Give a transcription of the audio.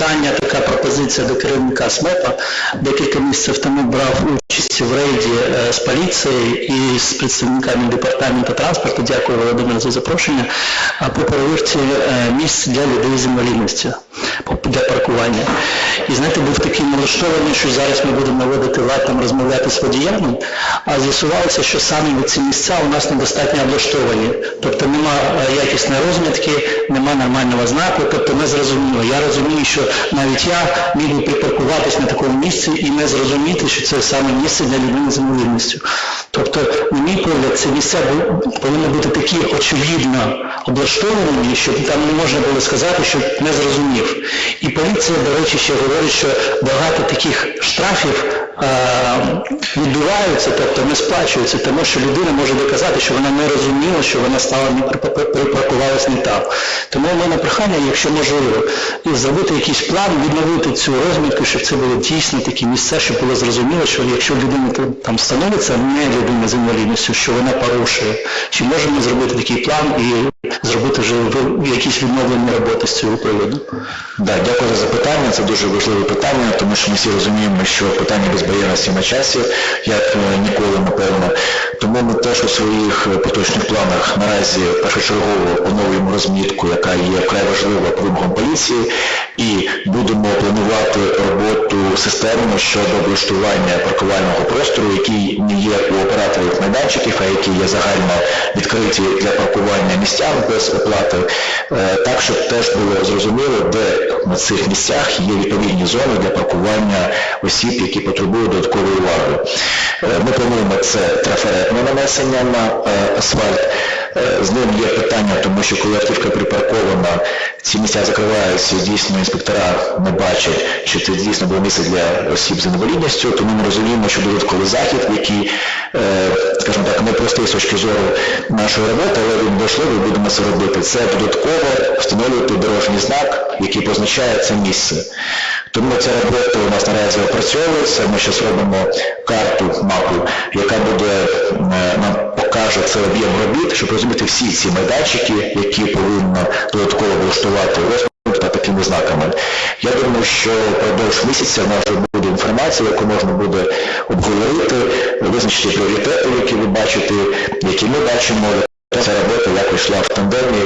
питання, така пропозиція до керівника СМЕПа. Декілька місяців тому брав участь в рейді е, з поліцією і з представниками департаменту транспорту. Дякую, Володимир, за запрошення. По перевірці е, місць для людей з інвалідністю для паркування. І знаєте, був такий налаштований, що зараз ми будемо наводити лад там розмовляти з водіями, а з'ясувалося, що саме ці місця у нас недостатньо облаштовані. Тобто нема е, якісної розмітки, нема нормального знаку, тобто не зрозуміло. Я розумію, що навіть я міг припаркуватись на такому місці і не зрозуміти, що це саме місце для людини з інвалідністю. Тобто, на мій погляд, ці місця повинні бути такі очевидно облаштовані, щоб там не можна було сказати, що не зрозумів. І поліція, до речі, ще говорить, що багато таких штрафів е, відбуваються, тобто не сплачуються, тому що людина може доказати, що вона не розуміла, що вона стала не припа- припаркувалась не там. Тому у мене прохання, якщо можливо, зробити якийсь план, відновити цю розмітку, щоб це були дійсно такі місця, щоб було зрозуміло, що якщо людина там становиться не людина з інвалідністю, що вона порушує, чи можемо зробити такий план і зробити вже якісь відновлені роботи з цього приводу? Да, дякую за запитання. Це дуже важливе питання, тому що ми всі розуміємо, що питання безбар'єрності на часі, як е, ніколи, напевно. Тому ми теж у своїх е, поточних планах наразі першочергово оновлюємо розмітку, яка є вкрай важлива вимогам поліції, і будемо планувати роботу системно щодо облаштування паркувального простору, який не є майданчиків, а які є загально відкриті для паркування місцям без оплати, Е, так, щоб теж було зрозуміло, де на цих місцях є відповідні зони для паркування осіб, які потребують додаткової уваги. Е, Ми плануємо це трафаретне нанесення на е, асфальт. З ним є питання, тому що коли автівка припаркована, ці місця закриваються, дійсно інспектора не бачать, чи це дійсно було місце для осіб з інвалідністю, тому ми розуміємо, що додатковий захід, який, е, скажімо так, не простий з точки зору нашої роботи, але він важливий, будемо це робити. Це додатково встановлювати дорожній знак, який позначає це місце. Тому ця робота у нас наразі опрацьовується. Ми зараз робимо карту, мапу, яка буде е, нам покаже цей об'єм робіт, щоб розуміти всі ці майданчики, які повинно додатково влаштувати Думаю, що впродовж місяця в нас вже буде інформація, яку можна буде обговорити, визначити пріоритети, які ви бачите, які ми бачимо. Ця робота якось йшла в тандемі.